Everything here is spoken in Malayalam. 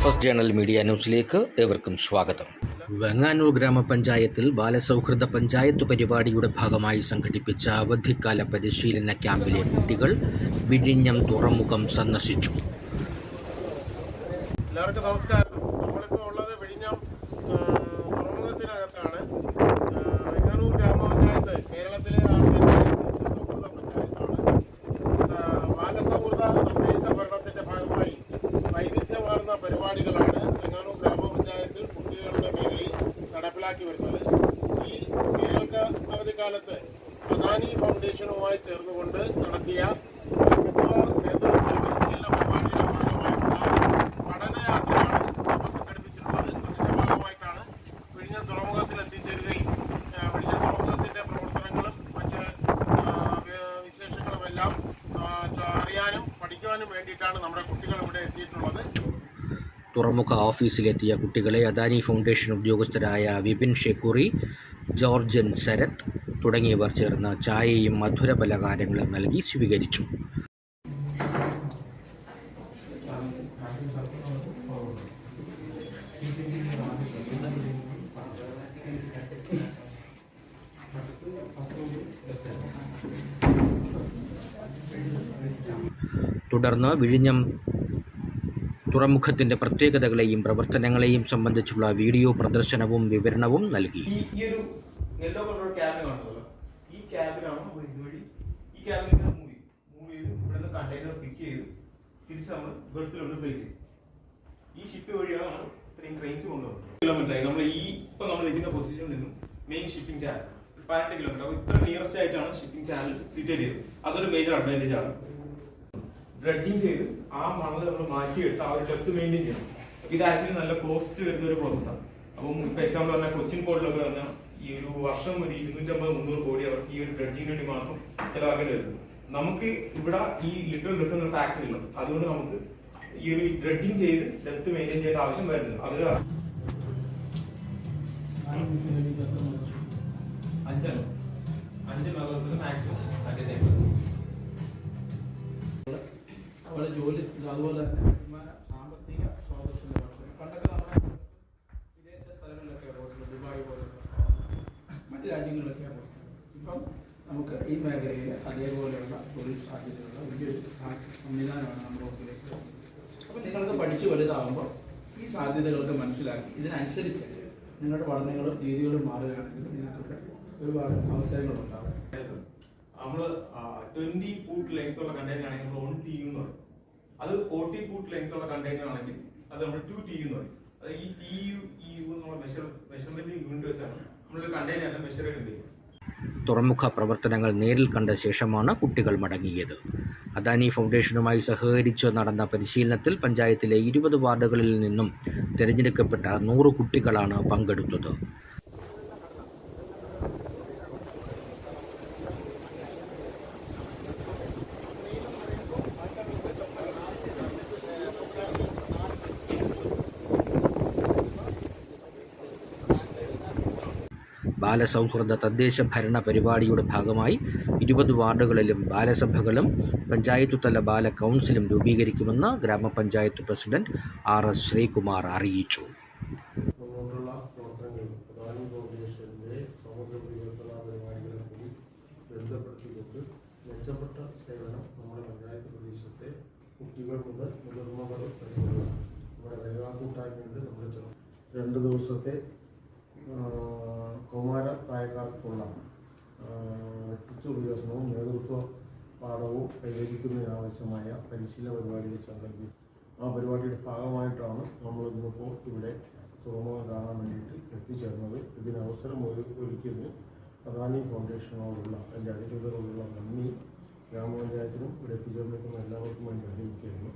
ജേണൽ മീഡിയ ന്യൂസിലേക്ക് ഏവർക്കും സ്വാഗതം. വെങ്ങാനൂർ ഗ്രാമപഞ്ചായത്തിൽ ബാലസൗഹൃദ പഞ്ചായത്ത് പരിപാടിയുടെ ഭാഗമായി സംഘടിപ്പിച്ച അവധിക്കാല പരിശീലന ക്യാമ്പിലെ കുട്ടികൾ വിഴിഞ്ഞം തുറമുഖം സന്ദർശിച്ചു. എല്ലാവർക്കും നമസ്കാരം. നമ്മളിപ്പോൾ ഉള്ളത് വിഴിഞ്ഞം തുറമുഖത്തിനകത്താണ് ആ, വെങ്ങാനൂർ ഗ്രാമപഞ്ചായത്ത് കേരളത്തിലെ ആദ്യത്തെ സൗഹൃദ പഞ്ചായത്താണ് ആ, ബാലസൗഹൃദ നിർദ്ദേശ ഭരണത്തിന്റെ ഭാഗമായി വൈവിധ്യമാർന്ന പരിപാടികളാണ് വെങ്ങാനൂർ ഗ്രാമപഞ്ചായത്തിൽ കുട്ടികളുടെ മേഖലയിൽ നടപ്പിലാക്കി വരുന്നത് ഈ കുട്ടികൾക്ക് അവധിക്കാലത്ത് അദാനി ഫൗണ്ടേഷനുമായി ചേർന്നുകൊണ്ട് നടത്തിയ നേതൃത്വ തുറമുഖത്തിൽ പ്രവർത്തനങ്ങളും മറ്റ് അറിയാനും വേണ്ടിയിട്ടാണ് നമ്മുടെ കുട്ടികൾ ഇവിടെ എത്തിയിട്ടുള്ളത്. തുറമുഖ ഓഫീസിലെത്തിയ കുട്ടികളെ അദാനി ഫൗണ്ടേഷൻ ഉദ്യോഗസ്ഥരായ വിപിൻ ഷെക്കുറി ജോർജൻ ശരത് തുടങ്ങിയവർ ചേർന്ന് ചായയും മധുര പലഹാരങ്ങളും നൽകി സ്വീകരിച്ചു. തുടർന്ന് വിഴിഞ്ഞം തുറമുഖത്തിന്റെ പ്രത്യേകതകളെയും പ്രവർത്തനങ്ങളെയും സംബന്ധിച്ചുള്ള വീഡിയോ പ്രദർശനവും വിവരണവും നൽകി. ഈ ഒരു ഇതുവഴി ഈ ഇവിടുന്ന് കണ്ടെയ്നർ പിക്ക് തിരിച്ച് നമ്മൾ ഈ ഷിപ്പ് വഴിയാണ് നമ്മൾ ഇത്രയും ട്രെയിൻസ് കൊണ്ടുവന്നത്. കിലോമീറ്റർ നമ്മൾ ഈ ഇപ്പൊ നമ്മൾ ഇരിക്കുന്ന പൊസിഷനിൽ നിന്നും മെയിൻ ഷിപ്പിംഗ് ചാനൽ പതിനെട്ട് കിലോമീറ്റർ ഇത്ര നിയറസ്റ്റ് ആയിട്ടാണ് ഷിപ്പിംഗ് ചാനൽ സിറ്റേറ്റ് ചെയ്തത് അതൊരു മേജർ അഡ്വാന്റേജ് ആണ്. ഡ്രഡ്ജിങ് ചെയ്ത് ആ മണൽ നമ്മൾ മാറ്റിയെടുത്ത് ആ ഒരു ഡെപ്ത് മെയിന്റെയിൻ ചെയ്യണം. അപ്പോൾ ഇത് ആക്ച്വലി നല്ല കോസ്റ്റ് വരുന്ന ഒരു പ്രോസസ്സാണ് അപ്പം ഇപ്പൊ എക്സാമ്പിൾ പറഞ്ഞാൽ കൊച്ചിൻ പോർട്ടിലൊക്കെ പറഞ്ഞാൽ ഈ ഒരു വർഷം ഒരു ഇരുന്നൂറ്റമ്പത് മുന്നൂറ് കോടി അവർക്ക് ഈ ഒരു ഡ്രഡ്ജിങ്ങിന് വേണ്ടി മാത്രം ചിലവാക്കേണ്ടി വരുന്നത് നമുക്ക് ഇവിടെ ഈ ലിറ്ററൽ കിട്ടുന്ന ഒരു ഫാക്ടറി ഉണ്ട് അതുകൊണ്ട് നമുക്ക് ഈ ഒരു ഡ്രഡ്ജിങ് ചെയ്ത് ഡെപ്ത് മെയിന്റെയിൻ ചെയ്യേണ്ട ആവശ്യം വരുന്നത് അത് അഞ്ചാണ്. അഞ്ച് മെമ്പേഴ്സിന് മാക്സിമം അറ്റൻഡ് അതുപോലെ ജോലി അതുപോലെ തന്നെ വരുമാന സാമ്പത്തിക സ്രോതസ്സിന്റെ വളർച്ച പണ്ടൊക്കെ നമ്മുടെ വിദേശ സ്ഥലങ്ങളിലൊക്കെ പോയിട്ടുണ്ട് ദുബായ് പോലുള്ള മറ്റ് രാജ്യങ്ങളിലൊക്കെയാണ് പോയിട്ടുള്ളത്. ഇപ്പം നമുക്ക് ഈ മേഖലയിൽ അതേപോലെയുള്ള തൊഴിൽ സാധ്യതയുള്ള വലിയൊരു സംവിധാനമാണ് നമ്മുടെ മുമ്പിലേക്ക് അപ്പം നിങ്ങൾക്ക് പഠിച്ചു വലുതാകുമ്പോൾ ഈ സാധ്യതകളൊക്കെ മനസ്സിലാക്കി ഇതിനനുസരിച്ച് നിങ്ങളുടെ പഠനങ്ങളും രീതികളും മാറുകയാണെങ്കിൽ നിങ്ങൾക്ക് ഒരുപാട് അവസരങ്ങളുണ്ടാകും. നമ്മൾ ട്വന്റി ഫുട്ട് ലെങ്ത് ഉള്ള കണ്ടെയ്നർ ആണെങ്കിൽ നമ്മൾ ഓൺ ടി യു എന്ന് പറയും. അത് ഫോർട്ടി ഫുട്ട് ലെങ്ത് ഉള്ള കണ്ടെയ്നർ ആണെങ്കിൽ അത് നമ്മൾ ടു ടി എന്ന് പറയും. അത് ഈ ടി യു ഇ യു എന്നുള്ള മെഷർ മെഷർമെന്റ് യൂണിറ്റ് വെച്ചാണ് നമ്മളൊരു കണ്ടെയ്നർ മെഷർ ചെയ്യുന്നത്? തുറമുഖ പ്രവർത്തനങ്ങൾ നേരിൽ കണ്ട ശേഷമാണ് കുട്ടികൾ മടങ്ങിയത്. അദാനി ഫൗണ്ടേഷനുമായി സഹകരിച്ച് നടന്ന പരിശീലനത്തിൽ പഞ്ചായത്തിലെ ഇരുപത് വാർഡുകളിൽ നിന്നും തിരഞ്ഞെടുക്കപ്പെട്ട നൂറ് കുട്ടികളാണ് പങ്കെടുത്തത്. ബാലസൗഹൃദ തദ്ദേശ ഭരണ പരിപാടിയുടെ ഭാഗമായി ഇരുപത് വാർഡുകളിലും ബാലസഭകളും പഞ്ചായത്തുതല ബാല കൗൺസിലും രൂപീകരിക്കുമെന്ന് ഗ്രാമപഞ്ചായത്ത് പ്രസിഡന്റ് ആർ എസ് ശ്രീകുമാർ അറിയിച്ചു. മെച്ചപ്പെട്ട സേവനം നമ്മുടെ പഞ്ചായത്ത് പ്രദേശത്തെ കുട്ടികൾ മുതൽ മുതിർന്നവർ നമ്മുടെ വനിതാ കൂട്ടായ്മയുണ്ട് നമ്മുടെ രണ്ട് ദിവസത്തെ കൗമാര പ്രായക്കാർക്കുള്ള വ്യക്തിത്വ വികസനവും നേതൃത്വ പാഠവും കൈവരിക്കുന്നതിനാവശ്യമായ പരിശീലന പരിപാടികൾ സംഘടിപ്പിക്കും ആ പരിപാടിയുടെ ഭാഗമായിട്ടാണ് നമ്മൾ ഇന്നിപ്പോൾ ഇവിടെ തുറമുഖം കാണാൻ വേണ്ടിയിട്ട് എത്തിച്ചേർന്നത്. ഇതിനവസരം ഒരു ഒരുക്കിയതിന് അദാനി ഫൗണ്ടേഷനോടുള്ള എന്റെ അധികൃതരോടുള്ള നന്ദി. ഗ്രാമപഞ്ചായത്തിനും ഇവിടെ എത്തിച്ചേർന്നിരിക്കുന്ന എല്ലാവർക്കും വേണ്ടി അറിയിക്കുകയായിരുന്നു